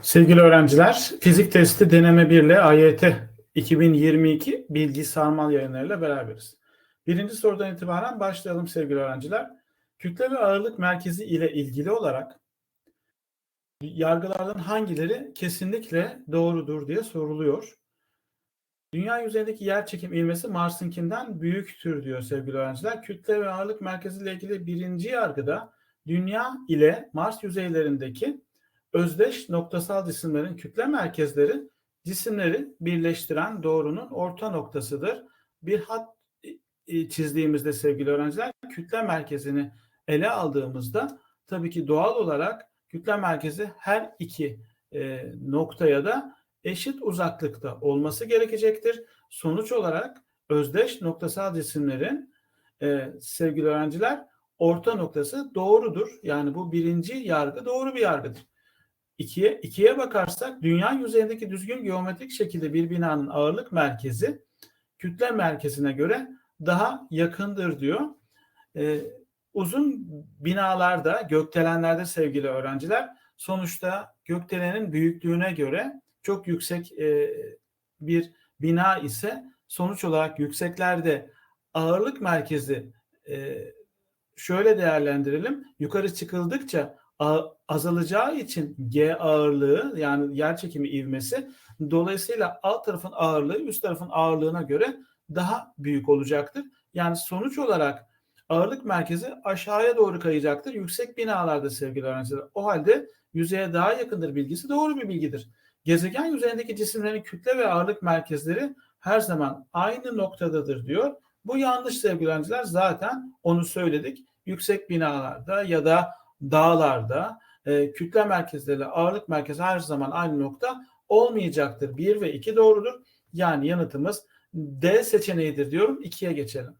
Sevgili öğrenciler, fizik testi deneme 1 ile AYT 2022 bilgi sarmal yayınlarıyla beraberiz. Birinci sorudan itibaren başlayalım sevgili öğrenciler. Kütle ve ağırlık merkezi ile ilgili olarak yargılardan hangileri kesinlikle doğrudur diye soruluyor. Dünya yüzeyindeki yer çekim ivmesi Mars'ınkinden büyüktür diyor sevgili öğrenciler. Kütle ve ağırlık merkezi ile ilgili birinci yargıda Dünya ile Mars yüzeylerindeki özdeş noktasal cisimlerin kütle merkezleri cisimleri birleştiren doğrunun orta noktasıdır. Bir hat çizdiğimizde sevgili öğrenciler kütle merkezini ele aldığımızda tabii ki doğal olarak kütle merkezi her iki e, noktaya da eşit uzaklıkta olması gerekecektir. Sonuç olarak özdeş noktasal cisimlerin e, sevgili öğrenciler orta noktası doğrudur. Yani bu birinci yargı doğru bir yargıdır. İkiye, ikiye bakarsak dünya yüzeyindeki düzgün geometrik şekilde bir binanın ağırlık merkezi kütle merkezine göre daha yakındır diyor. Ee, uzun binalarda, gökdelenlerde sevgili öğrenciler sonuçta gökdelenin büyüklüğüne göre çok yüksek e, bir bina ise sonuç olarak yükseklerde ağırlık merkezi e, şöyle değerlendirelim. Yukarı çıkıldıkça azalacağı için G ağırlığı yani yer çekimi ivmesi dolayısıyla alt tarafın ağırlığı üst tarafın ağırlığına göre daha büyük olacaktır. Yani sonuç olarak ağırlık merkezi aşağıya doğru kayacaktır. Yüksek binalarda sevgili öğrenciler. O halde yüzeye daha yakındır bilgisi doğru bir bilgidir. Gezegen yüzeyindeki cisimlerin kütle ve ağırlık merkezleri her zaman aynı noktadadır diyor. Bu yanlış sevgili öğrenciler. Zaten onu söyledik. Yüksek binalarda ya da dağlarda e, kütle merkezleri, ağırlık merkezi her zaman aynı nokta olmayacaktır. 1 ve 2 doğrudur. Yani yanıtımız D seçeneğidir diyorum. 2'ye geçelim.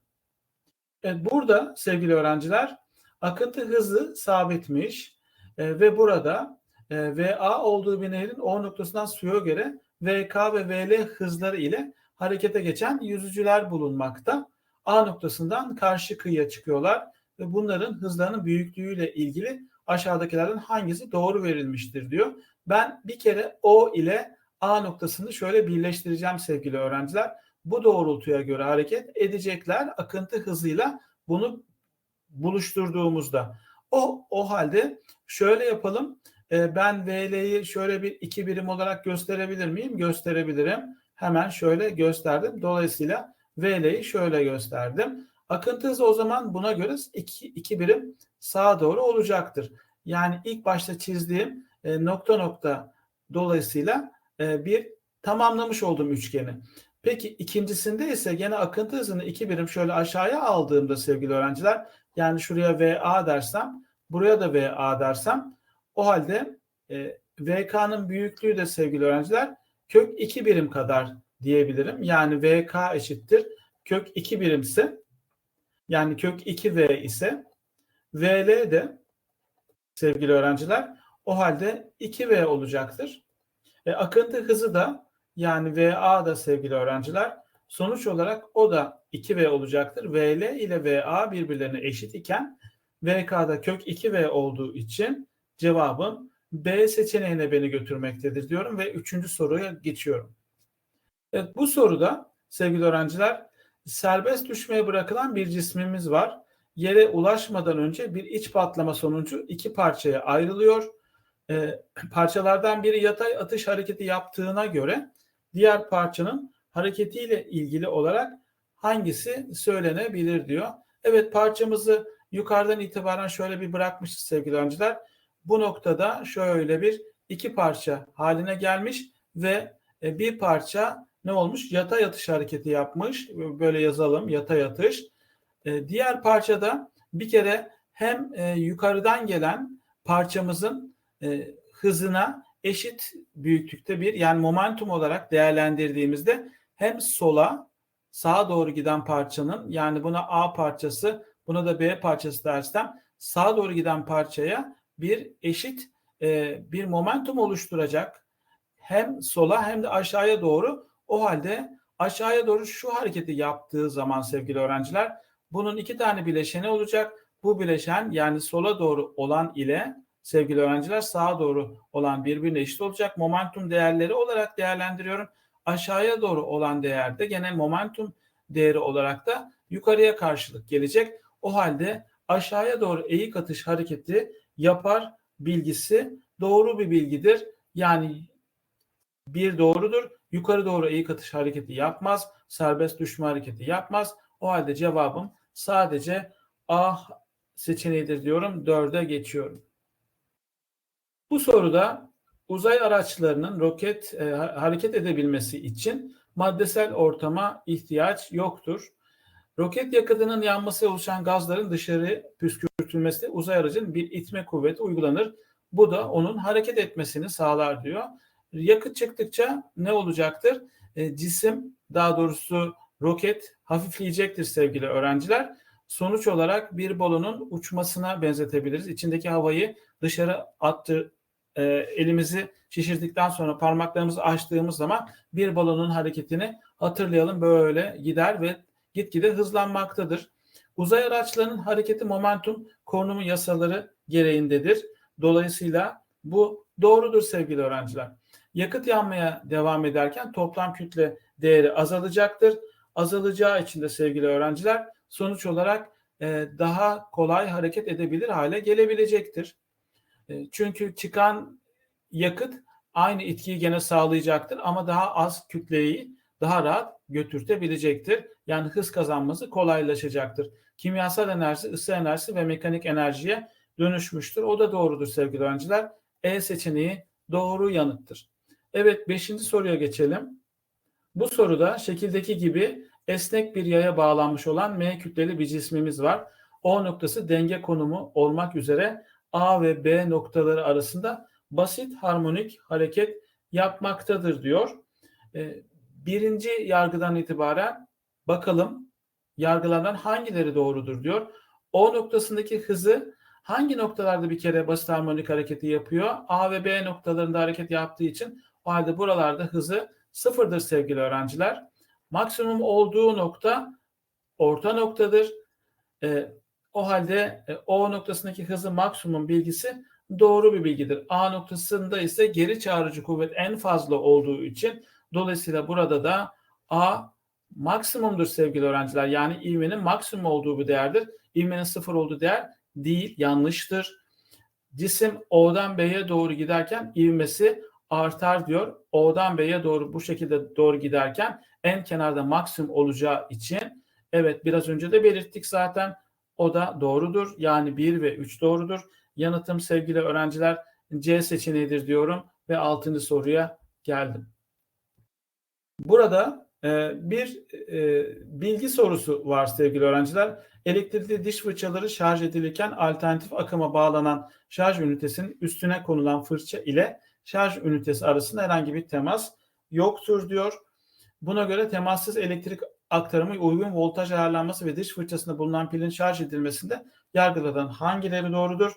Evet, burada sevgili öğrenciler akıntı hızı sabitmiş e, ve burada e, VA olduğu bir nehrin O noktasından suya göre VK ve VL hızları ile harekete geçen yüzücüler bulunmakta. A noktasından karşı kıyıya çıkıyorlar ve bunların hızlarının büyüklüğüyle ilgili aşağıdakilerden hangisi doğru verilmiştir diyor. Ben bir kere O ile A noktasını şöyle birleştireceğim sevgili öğrenciler. Bu doğrultuya göre hareket edecekler akıntı hızıyla bunu buluşturduğumuzda. O o halde şöyle yapalım. Ee, ben VL'yi şöyle bir iki birim olarak gösterebilir miyim? Gösterebilirim. Hemen şöyle gösterdim. Dolayısıyla VL'yi şöyle gösterdim. Akıntı hızı o zaman buna göre iki, iki birim sağa doğru olacaktır. Yani ilk başta çizdiğim e, nokta nokta dolayısıyla e, bir tamamlamış oldum üçgeni. Peki ikincisinde ise gene akıntı hızını iki birim şöyle aşağıya aldığımda sevgili öğrenciler yani şuraya VA dersem buraya da VA dersem o halde e, VK'nın büyüklüğü de sevgili öğrenciler kök 2 birim kadar diyebilirim. Yani VK eşittir kök 2 birimse yani kök 2V ise VL de sevgili öğrenciler o halde 2V olacaktır. E, akıntı hızı da yani VA da sevgili öğrenciler sonuç olarak o da 2V olacaktır. VL ile VA birbirlerine eşit iken VK'da kök 2V olduğu için cevabım B seçeneğine beni götürmektedir diyorum ve üçüncü soruya geçiyorum. Evet bu soruda sevgili öğrenciler serbest düşmeye bırakılan bir cismimiz var. Yere ulaşmadan önce bir iç patlama sonucu iki parçaya ayrılıyor. E, parçalardan biri yatay atış hareketi yaptığına göre diğer parçanın hareketiyle ilgili olarak hangisi söylenebilir diyor. Evet parçamızı yukarıdan itibaren şöyle bir bırakmışız sevgili öğrenciler. Bu noktada şöyle bir iki parça haline gelmiş ve e, bir parça ne olmuş? Yatay atış hareketi yapmış. Böyle yazalım yatay atış. E, diğer parçada bir kere hem e, yukarıdan gelen parçamızın e, hızına eşit büyüklükte bir yani momentum olarak değerlendirdiğimizde hem sola sağa doğru giden parçanın yani buna A parçası buna da B parçası dersem sağa doğru giden parçaya bir eşit e, bir momentum oluşturacak hem sola hem de aşağıya doğru o halde aşağıya doğru şu hareketi yaptığı zaman sevgili öğrenciler bunun iki tane bileşeni olacak. Bu bileşen yani sola doğru olan ile sevgili öğrenciler sağa doğru olan birbirine eşit olacak. Momentum değerleri olarak değerlendiriyorum. Aşağıya doğru olan değerde gene momentum değeri olarak da yukarıya karşılık gelecek. O halde aşağıya doğru eğik atış hareketi yapar bilgisi doğru bir bilgidir. Yani bir doğrudur. Yukarı doğru eğik atış hareketi yapmaz. Serbest düşme hareketi yapmaz. O halde cevabım sadece A seçeneğidir diyorum. Dörde geçiyorum. Bu soruda uzay araçlarının roket e, hareket edebilmesi için maddesel ortama ihtiyaç yoktur. Roket yakıtının yanması oluşan gazların dışarı püskürtülmesinde uzay aracın bir itme kuvveti uygulanır. Bu da onun hareket etmesini sağlar diyor. Yakıt çıktıkça ne olacaktır? E, cisim daha doğrusu roket hafifleyecektir sevgili öğrenciler. Sonuç olarak bir balonun uçmasına benzetebiliriz. İçindeki havayı dışarı attı, e, elimizi şişirdikten sonra parmaklarımızı açtığımız zaman bir balonun hareketini hatırlayalım. Böyle gider ve gitgide hızlanmaktadır. Uzay araçlarının hareketi momentum konumu yasaları gereğindedir. Dolayısıyla bu doğrudur sevgili öğrenciler. Yakıt yanmaya devam ederken toplam kütle değeri azalacaktır. Azalacağı için de sevgili öğrenciler sonuç olarak e, daha kolay hareket edebilir hale gelebilecektir. E, çünkü çıkan yakıt aynı etkiyi gene sağlayacaktır ama daha az kütleyi daha rahat götürtebilecektir. Yani hız kazanması kolaylaşacaktır. Kimyasal enerji, ısı enerjisi ve mekanik enerjiye dönüşmüştür. O da doğrudur sevgili öğrenciler. E seçeneği doğru yanıttır. Evet 5. soruya geçelim. Bu soruda şekildeki gibi esnek bir yaya bağlanmış olan M kütleli bir cismimiz var. O noktası denge konumu olmak üzere A ve B noktaları arasında basit harmonik hareket yapmaktadır diyor. Ee, birinci yargıdan itibaren bakalım yargılardan hangileri doğrudur diyor. O noktasındaki hızı hangi noktalarda bir kere basit harmonik hareketi yapıyor? A ve B noktalarında hareket yaptığı için o halde buralarda hızı sıfırdır sevgili öğrenciler. Maksimum olduğu nokta orta noktadır. E, o halde e, O noktasındaki hızı maksimum bilgisi doğru bir bilgidir. A noktasında ise geri çağrıcı kuvvet en fazla olduğu için dolayısıyla burada da A maksimumdur sevgili öğrenciler. Yani ivmenin maksimum olduğu bir değerdir. İvmenin sıfır olduğu değer değil, yanlıştır. Cisim O'dan B'ye doğru giderken ivmesi artar diyor. O'dan B'ye doğru bu şekilde doğru giderken en kenarda maksimum olacağı için evet biraz önce de belirttik zaten o da doğrudur. Yani 1 ve 3 doğrudur. Yanıtım sevgili öğrenciler C seçeneğidir diyorum ve 6. soruya geldim. Burada e, bir e, bilgi sorusu var sevgili öğrenciler. Elektrikli diş fırçaları şarj edilirken alternatif akıma bağlanan şarj ünitesinin üstüne konulan fırça ile şarj ünitesi arasında herhangi bir temas yoktur diyor. Buna göre temassız elektrik aktarımı uygun voltaj ayarlanması ve diş fırçasında bulunan pilin şarj edilmesinde yargılanan hangileri doğrudur?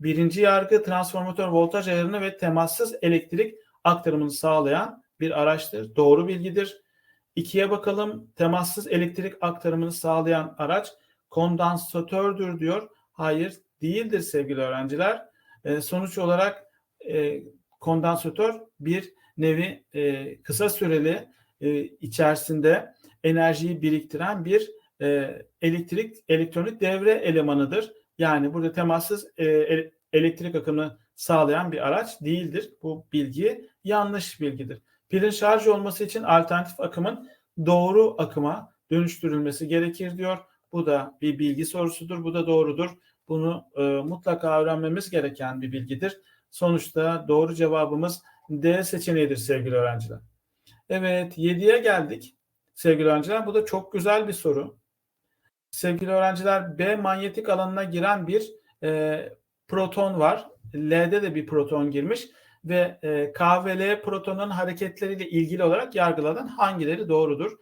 Birinci yargı transformatör voltaj ayarını ve temassız elektrik aktarımını sağlayan bir araçtır. Doğru bilgidir. İkiye bakalım. Temassız elektrik aktarımını sağlayan araç kondansatördür diyor. Hayır değildir sevgili öğrenciler. E, sonuç olarak e, kondansatör bir nevi e, kısa süreli e, içerisinde enerjiyi biriktiren bir e, elektrik elektronik devre elemanıdır. Yani burada temassız e, elektrik akımını sağlayan bir araç değildir. Bu bilgi yanlış bilgidir. Pilin şarj olması için alternatif akımın doğru akıma dönüştürülmesi gerekir diyor. Bu da bir bilgi sorusudur. Bu da doğrudur. Bunu e, mutlaka öğrenmemiz gereken bir bilgidir. Sonuçta doğru cevabımız D seçeneğidir sevgili öğrenciler. Evet 7'ye geldik sevgili öğrenciler. Bu da çok güzel bir soru. Sevgili öğrenciler B manyetik alanına giren bir e, proton var. L'de de bir proton girmiş ve e, K ve L protonun hareketleriyle ilgili olarak yargılanan hangileri doğrudur?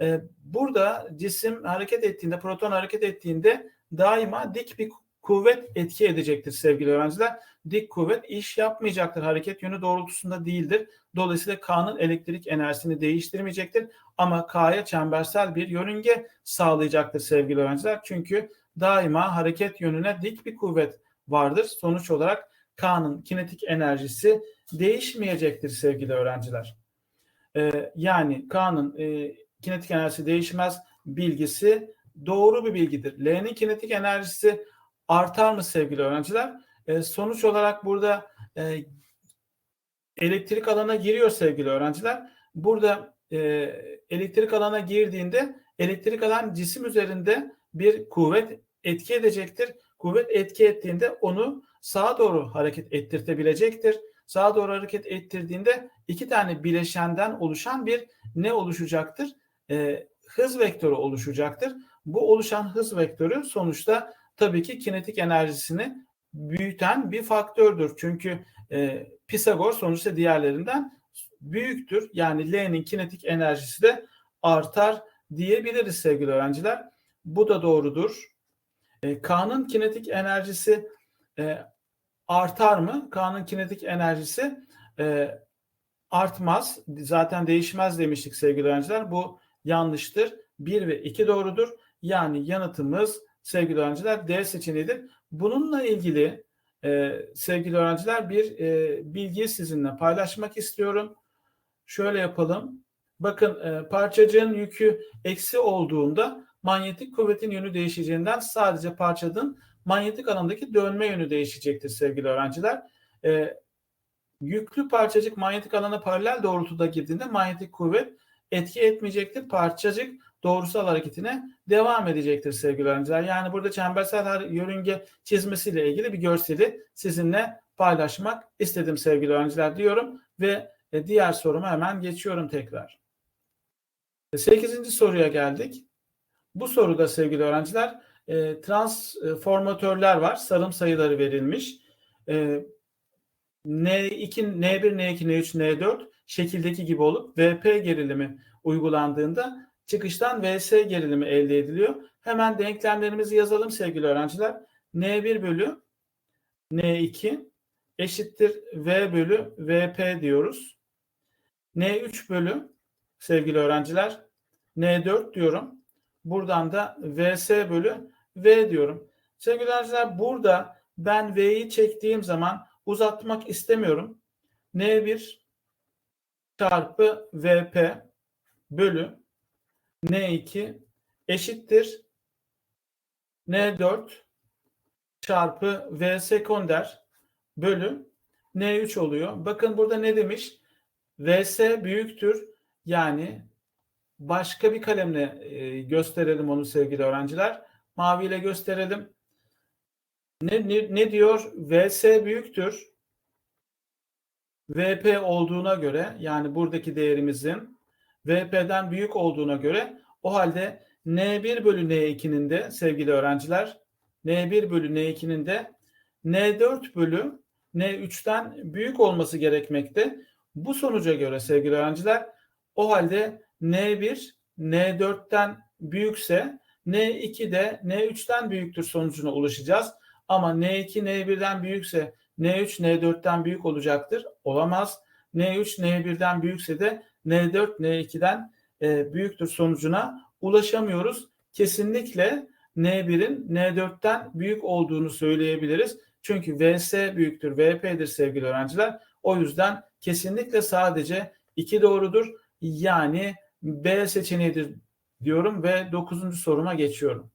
E, burada cisim hareket ettiğinde, proton hareket ettiğinde daima dik bir kuvvet etki edecektir sevgili öğrenciler. Dik kuvvet iş yapmayacaktır. Hareket yönü doğrultusunda değildir. Dolayısıyla K'nın elektrik enerjisini değiştirmeyecektir. Ama K'ya çembersel bir yörünge sağlayacaktır sevgili öğrenciler. Çünkü daima hareket yönüne dik bir kuvvet vardır. Sonuç olarak K'nın kinetik enerjisi değişmeyecektir sevgili öğrenciler. Ee, yani K'nın e, kinetik enerjisi değişmez bilgisi doğru bir bilgidir. L'nin kinetik enerjisi artar mı sevgili öğrenciler? E, sonuç olarak burada e, elektrik alana giriyor sevgili öğrenciler. Burada e, elektrik alana girdiğinde elektrik alan cisim üzerinde bir kuvvet etki edecektir. Kuvvet etki ettiğinde onu sağa doğru hareket ettirtebilecektir. Sağa doğru hareket ettirdiğinde iki tane bileşenden oluşan bir ne oluşacaktır? E, hız vektörü oluşacaktır. Bu oluşan hız vektörü sonuçta tabii ki kinetik enerjisini büyüten bir faktördür. Çünkü e, Pisagor sonuçta diğerlerinden büyüktür. Yani L'nin kinetik enerjisi de artar diyebiliriz sevgili öğrenciler. Bu da doğrudur. E, K'nın kinetik enerjisi e, artar mı? K'nın kinetik enerjisi e, artmaz. Zaten değişmez demiştik sevgili öğrenciler. Bu yanlıştır. 1 ve 2 doğrudur. Yani yanıtımız sevgili öğrenciler D seçeneğidir. Bununla ilgili e, sevgili öğrenciler bir e, bilgiyi sizinle paylaşmak istiyorum. Şöyle yapalım. Bakın e, parçacığın yükü eksi olduğunda manyetik kuvvetin yönü değişeceğinden sadece parçanın manyetik alandaki dönme yönü değişecektir sevgili öğrenciler. E, yüklü parçacık manyetik alana paralel doğrultuda girdiğinde manyetik kuvvet etki etmeyecektir. Parçacık doğrusal hareketine devam edecektir sevgili öğrenciler. Yani burada çembersel yörünge çizmesiyle ilgili bir görseli sizinle paylaşmak istedim sevgili öğrenciler diyorum ve e, diğer soruma hemen geçiyorum tekrar. E, sekizinci soruya geldik. Bu soruda sevgili öğrenciler e, transformatörler var. Sarım sayıları verilmiş. N2, N1, N2, N3, N4 şekildeki gibi olup VP gerilimi uygulandığında çıkıştan VS gerilimi elde ediliyor. Hemen denklemlerimizi yazalım sevgili öğrenciler. N1 bölü N2 eşittir V bölü VP diyoruz. N3 bölü sevgili öğrenciler N4 diyorum. Buradan da VS bölü V diyorum. Sevgili öğrenciler burada ben V'yi çektiğim zaman uzatmak istemiyorum. N1 çarpı VP bölü N2 eşittir N4 çarpı V sekonder bölü N3 oluyor. Bakın burada ne demiş? VS büyüktür. Yani başka bir kalemle e, gösterelim onu sevgili öğrenciler. Maviyle gösterelim. Ne, ne, ne diyor? VS büyüktür. VP olduğuna göre yani buradaki değerimizin VP'den büyük olduğuna göre o halde N1 bölü N2'nin de sevgili öğrenciler N1 bölü N2'nin de N4 bölü N3'ten büyük olması gerekmekte. Bu sonuca göre sevgili öğrenciler o halde N1 N4'ten büyükse N2 de N3'ten büyüktür sonucuna ulaşacağız. Ama N2 N1'den büyükse N3 N4'ten büyük olacaktır. Olamaz. N3 N1'den büyükse de N4 N2'den e, büyüktür sonucuna ulaşamıyoruz. Kesinlikle N1'in N4'ten büyük olduğunu söyleyebiliriz. Çünkü VS büyüktür, VP'dir sevgili öğrenciler. O yüzden kesinlikle sadece 2 doğrudur. Yani B seçeneğidir diyorum ve 9. soruma geçiyorum.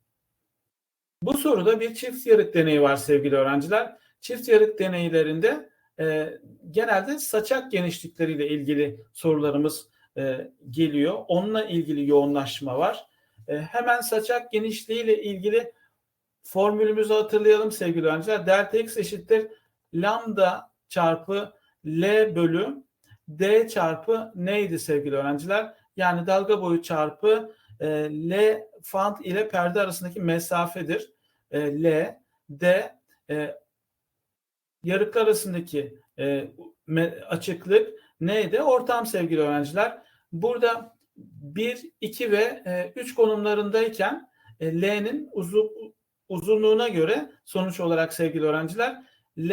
Bu soruda bir çift yarık deneyi var sevgili öğrenciler. Çift yarık deneylerinde e, genelde saçak genişlikleriyle ilgili sorularımız e, geliyor. Onunla ilgili yoğunlaşma var. E, hemen saçak genişliğiyle ilgili formülümüzü hatırlayalım sevgili öğrenciler. Delta x eşittir lambda çarpı L bölü D çarpı neydi sevgili öğrenciler? Yani dalga boyu çarpı e, L fant ile perde arasındaki mesafedir. E, L, D e, yarıklar arasındaki e, açıklık neydi? Ortam sevgili öğrenciler. Burada 1, 2 ve 3 e, konumlarındayken e, L'nin uzun, uzunluğuna göre sonuç olarak sevgili öğrenciler L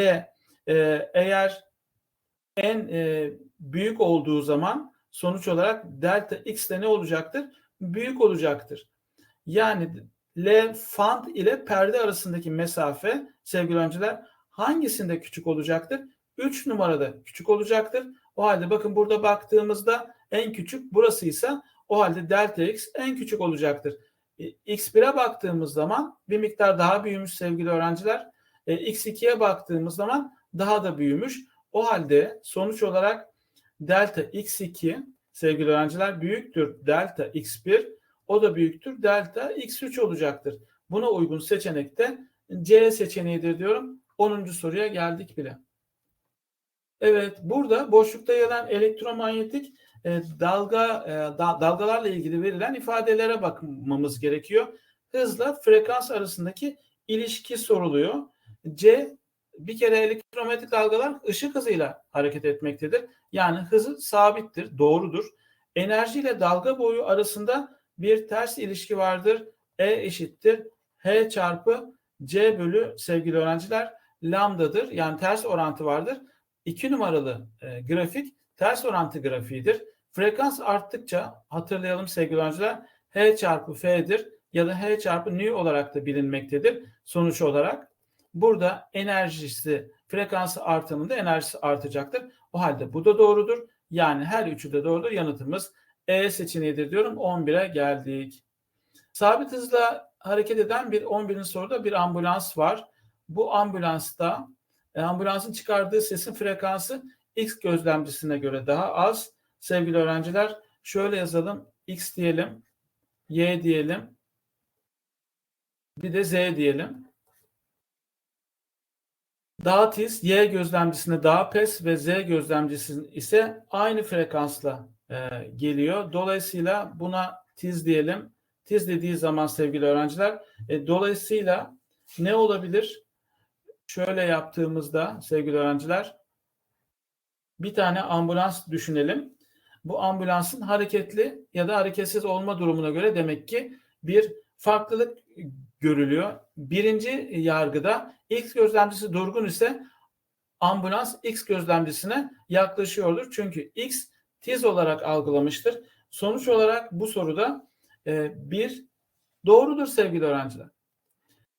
e, eğer en büyük olduğu zaman sonuç olarak delta x de ne olacaktır? Büyük olacaktır. Yani L fant ile perde arasındaki mesafe sevgili öğrenciler hangisinde küçük olacaktır? 3 numarada küçük olacaktır. O halde bakın burada baktığımızda en küçük burasıysa o halde delta x en küçük olacaktır. E, x1'e baktığımız zaman bir miktar daha büyümüş sevgili öğrenciler. E, x2'ye baktığımız zaman daha da büyümüş. O halde sonuç olarak delta x2 sevgili öğrenciler büyüktür delta x1 o da büyüktür delta x3 olacaktır. Buna uygun seçenek de C seçeneğidir diyorum. 10. soruya geldik bile. Evet burada boşlukta alan elektromanyetik e, dalga e, da, dalgalarla ilgili verilen ifadelere bakmamız gerekiyor. Hızla frekans arasındaki ilişki soruluyor. C bir kere elektromanyetik dalgalar ışık hızıyla hareket etmektedir. Yani hızı sabittir, doğrudur. Enerji ile dalga boyu arasında bir ters ilişki vardır. E eşittir H çarpı C bölü sevgili öğrenciler lambdadır. Yani ters orantı vardır. 2 numaralı e, grafik ters orantı grafiğidir. Frekans arttıkça hatırlayalım sevgili öğrenciler H çarpı F'dir ya da H çarpı nu olarak da bilinmektedir sonuç olarak. Burada enerjisi frekansı artımında enerjisi artacaktır. O halde bu da doğrudur. Yani her üçü de doğrudur. Yanıtımız E seçeneğidir diyorum. 11'e geldik. Sabit hızla hareket eden bir 11. soruda bir ambulans var. Bu ambulansta e, ambulansın çıkardığı sesin frekansı X gözlemcisine göre daha az. Sevgili öğrenciler şöyle yazalım. X diyelim, Y diyelim, bir de Z diyelim. Daha tiz Y gözlemcisine daha pes ve Z gözlemcisi ise aynı frekansla e, geliyor. Dolayısıyla buna tiz diyelim. Tiz dediği zaman sevgili öğrenciler e, dolayısıyla ne olabilir? Şöyle yaptığımızda sevgili öğrenciler bir tane ambulans düşünelim. Bu ambulansın hareketli ya da hareketsiz olma durumuna göre demek ki bir farklılık görülüyor. Birinci yargıda X gözlemcisi durgun ise ambulans X gözlemcisine yaklaşıyordur. Çünkü X tiz olarak algılamıştır. Sonuç olarak bu soruda e, bir doğrudur sevgili öğrenciler.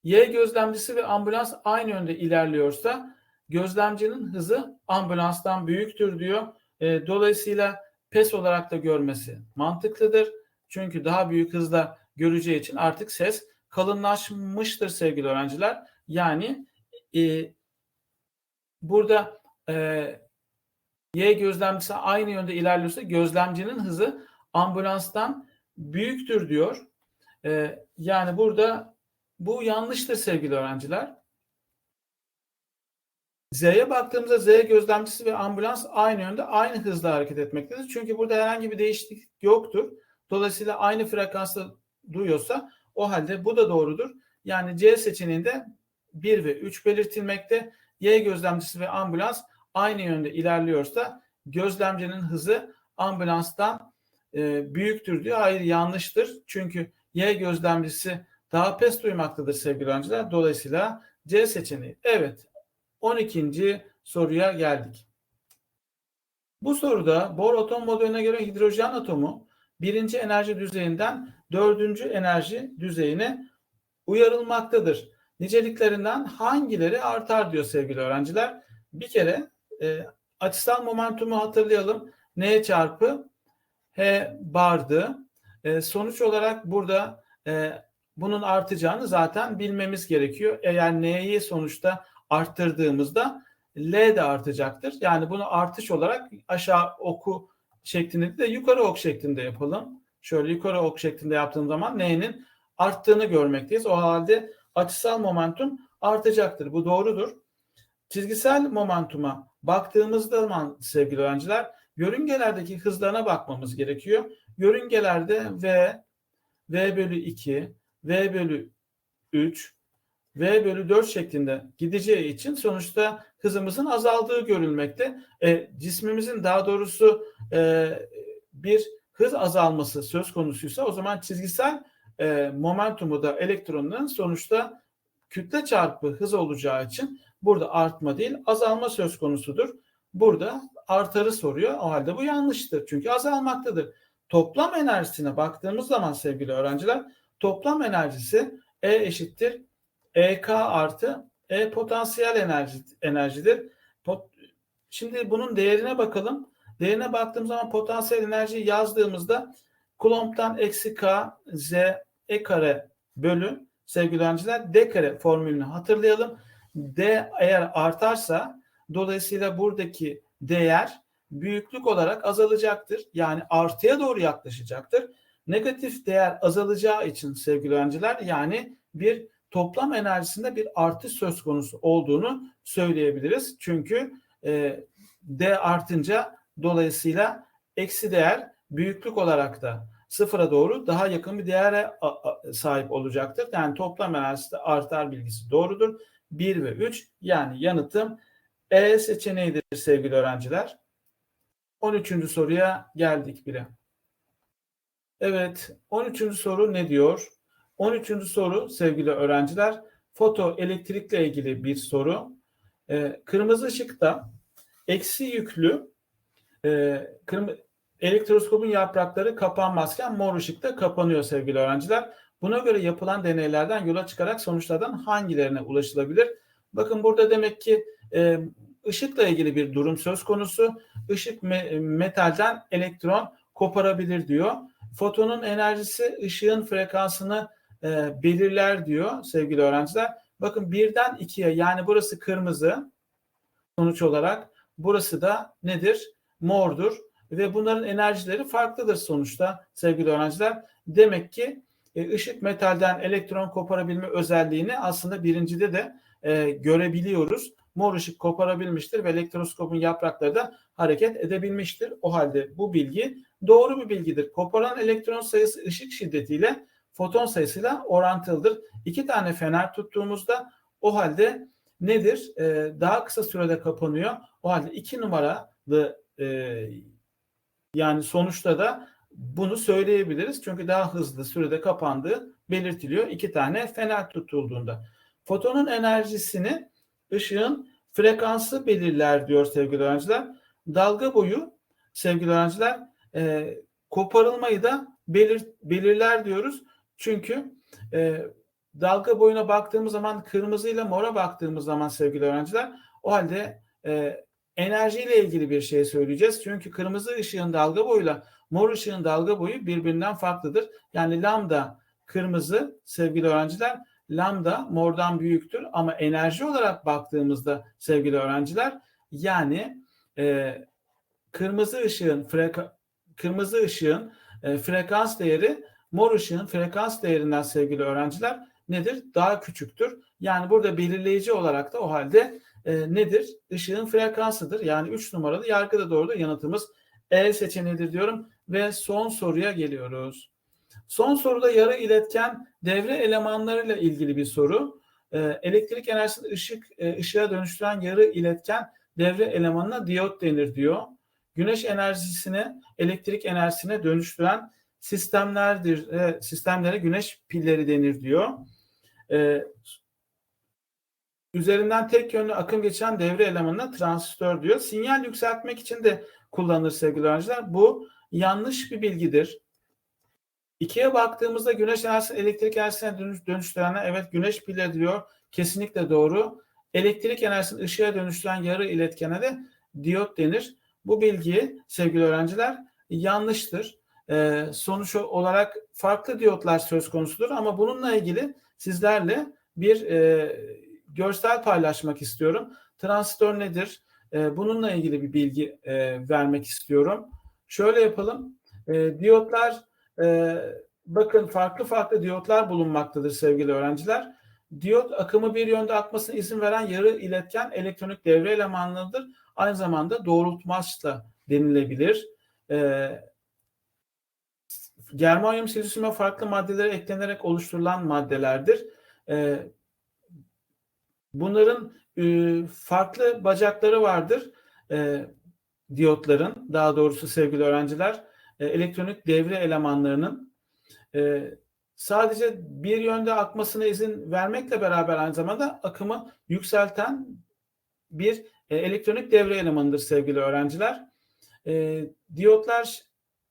Y gözlemcisi ve ambulans aynı yönde ilerliyorsa gözlemcinin hızı ambulanstan büyüktür diyor. E, dolayısıyla pes olarak da görmesi mantıklıdır. Çünkü daha büyük hızla göreceği için artık ses kalınlaşmıştır sevgili öğrenciler. Yani e, burada e, Y gözlemcisi aynı yönde ilerliyorsa gözlemcinin hızı ambulanstan büyüktür diyor. E, yani burada bu yanlıştır sevgili öğrenciler. Z'ye baktığımızda Z gözlemcisi ve ambulans aynı yönde aynı hızla hareket etmektedir. Çünkü burada herhangi bir değişiklik yoktur. Dolayısıyla aynı frekansta duyuyorsa o halde bu da doğrudur. Yani C seçeneğinde 1 ve 3 belirtilmekte. Y gözlemcisi ve ambulans aynı yönde ilerliyorsa gözlemcinin hızı ambulanstan e, büyüktür diyor. Hayır yanlıştır. Çünkü Y gözlemcisi daha pes duymaktadır sevgili öğrenciler. Dolayısıyla C seçeneği. Evet 12. soruya geldik. Bu soruda Bohr atom modeline göre hidrojen atomu birinci enerji düzeyinden dördüncü enerji düzeyine uyarılmaktadır. Niceliklerinden hangileri artar diyor sevgili öğrenciler. Bir kere e, açısal momentumu hatırlayalım. N çarpı H bardı. E, sonuç olarak burada e, bunun artacağını zaten bilmemiz gerekiyor. Eğer N'yi sonuçta arttırdığımızda L de artacaktır. Yani bunu artış olarak aşağı oku şeklinde de yukarı ok şeklinde yapalım. Şöyle yukarı ok şeklinde yaptığım zaman N'nin arttığını görmekteyiz. O halde açısal momentum artacaktır. Bu doğrudur. Çizgisel momentuma baktığımız zaman sevgili öğrenciler yörüngelerdeki hızlarına bakmamız gerekiyor. Yörüngelerde V, V bölü 2, V bölü 3, V bölü 4 şeklinde gideceği için sonuçta hızımızın azaldığı görülmekte. E, cismimizin daha doğrusu e, bir hız azalması söz konusuysa o zaman çizgisel e, momentumu da elektronların sonuçta kütle çarpı hız olacağı için burada artma değil azalma söz konusudur. Burada artarı soruyor. O halde bu yanlıştır. Çünkü azalmaktadır. Toplam enerjisine baktığımız zaman sevgili öğrenciler toplam enerjisi E eşittir EK artı E potansiyel enerji enerjidir. Pot, şimdi bunun değerine bakalım. Değerine baktığımız zaman potansiyel enerjiyi yazdığımızda Coulomb'dan eksi K Z E kare bölü sevgili öğrenciler D kare formülünü hatırlayalım. D eğer artarsa dolayısıyla buradaki değer büyüklük olarak azalacaktır. Yani artıya doğru yaklaşacaktır. Negatif değer azalacağı için sevgili öğrenciler yani bir toplam enerjisinde bir artış söz konusu olduğunu söyleyebiliriz. Çünkü e, D artınca dolayısıyla eksi değer büyüklük olarak da sıfıra doğru daha yakın bir değere sahip olacaktır. Yani toplam enerjisi de artar bilgisi doğrudur. 1 ve 3 yani yanıtım E seçeneğidir sevgili öğrenciler. 13. soruya geldik bile. Evet 13. soru ne diyor? 13. soru sevgili öğrenciler foto elektrikle ilgili bir soru. Ee, kırmızı ışıkta eksi yüklü e, kırmızı elektroskopun yaprakları kapanmazken mor ışıkta kapanıyor sevgili öğrenciler. Buna göre yapılan deneylerden yola çıkarak sonuçlardan hangilerine ulaşılabilir? Bakın burada demek ki e, ışıkla ilgili bir durum söz konusu. Işık me- metalden elektron koparabilir diyor. Fotonun enerjisi ışığın frekansını e, belirler diyor sevgili öğrenciler. Bakın birden ikiye yani burası kırmızı sonuç olarak burası da nedir? Mordur ve bunların enerjileri farklıdır sonuçta sevgili öğrenciler. Demek ki e, ışık metalden elektron koparabilme özelliğini aslında birincide de e, görebiliyoruz. Mor ışık koparabilmiştir ve elektroskopun yaprakları da hareket edebilmiştir. O halde bu bilgi doğru bir bilgidir. Koparan elektron sayısı ışık şiddetiyle foton sayısıyla orantılıdır. İki tane fener tuttuğumuzda o halde nedir? Ee, daha kısa sürede kapanıyor. O halde iki numaralı e, yani sonuçta da bunu söyleyebiliriz. Çünkü daha hızlı sürede kapandığı belirtiliyor. İki tane fener tutulduğunda. Fotonun enerjisini ışığın frekansı belirler diyor sevgili öğrenciler. Dalga boyu sevgili öğrenciler e, koparılmayı da belir, belirler diyoruz. Çünkü e, dalga boyuna baktığımız zaman kırmızıyla mora baktığımız zaman sevgili öğrenciler o halde e, enerjiyle ilgili bir şey söyleyeceğiz. Çünkü kırmızı ışığın dalga boyuyla mor ışığın dalga boyu birbirinden farklıdır. Yani lambda kırmızı sevgili öğrenciler lambda mordan büyüktür ama enerji olarak baktığımızda sevgili öğrenciler yani e, kırmızı ışığın freka, kırmızı ışığın e, frekans değeri mor ışığın frekans değerinden sevgili öğrenciler nedir? Daha küçüktür. Yani burada belirleyici olarak da o halde e, nedir? Işığın frekansıdır. Yani 3 numaralı yargıda doğru da yanıtımız E seçeneğidir diyorum ve son soruya geliyoruz. Son soruda yarı iletken devre elemanlarıyla ilgili bir soru. E, elektrik enerjisini ışık e, ışığa dönüştüren yarı iletken devre elemanına diyot denir diyor. Güneş enerjisini elektrik enerjisine dönüştüren sistemlerdir. E, sistemlere güneş pilleri denir diyor. E, üzerinden tek yönlü akım geçen devre elemanına transistör diyor. Sinyal yükseltmek için de kullanılır sevgili öğrenciler. Bu yanlış bir bilgidir. İkiye baktığımızda güneş enerjisini elektrik enerjisine dönüş, dönüştürenler evet güneş pilleri diyor. Kesinlikle doğru. Elektrik enerjisini ışığa dönüştüren yarı iletkene de diyot denir. Bu bilgi sevgili öğrenciler yanlıştır. Ee, sonuç olarak farklı diyotlar söz konusudur ama bununla ilgili sizlerle bir e, görsel paylaşmak istiyorum. Transistör nedir? E, bununla ilgili bir bilgi e, vermek istiyorum. Şöyle yapalım. E, diyotlar e, bakın farklı farklı diyotlar bulunmaktadır sevgili öğrenciler. Diyot akımı bir yönde akmasına izin veren yarı iletken elektronik devre elemanlarıdır. Aynı zamanda doğrultmaç da denilebilir. E, germanyum silisyuma farklı maddelere eklenerek oluşturulan maddelerdir. E, bunların e, farklı bacakları vardır. E, diyotların daha doğrusu sevgili öğrenciler e, elektronik devre elemanlarının e, sadece bir yönde akmasına izin vermekle beraber aynı zamanda akımı yükselten bir e, elektronik devre elemanıdır sevgili öğrenciler. E, diyotlar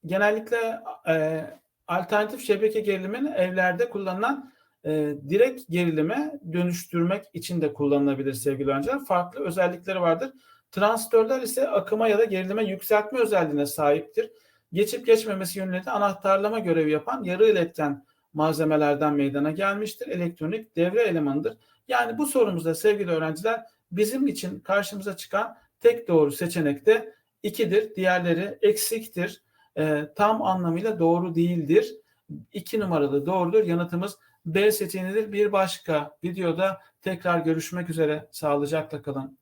genellikle e, alternatif şebeke geriliminin evlerde kullanılan e, direkt gerilime dönüştürmek için de kullanılabilir sevgili öğrenciler. Farklı özellikleri vardır. Transistörler ise akıma ya da gerilime yükseltme özelliğine sahiptir. Geçip geçmemesi yönünde de anahtarlama görevi yapan yarı iletken malzemelerden meydana gelmiştir. Elektronik devre elemanıdır. Yani bu sorumuzda sevgili öğrenciler bizim için karşımıza çıkan tek doğru seçenek de 2'dir. Diğerleri eksiktir. E, tam anlamıyla doğru değildir. 2 numaralı doğrudur. Yanıtımız B seçeneğidir. Bir başka videoda tekrar görüşmek üzere. Sağlıcakla kalın.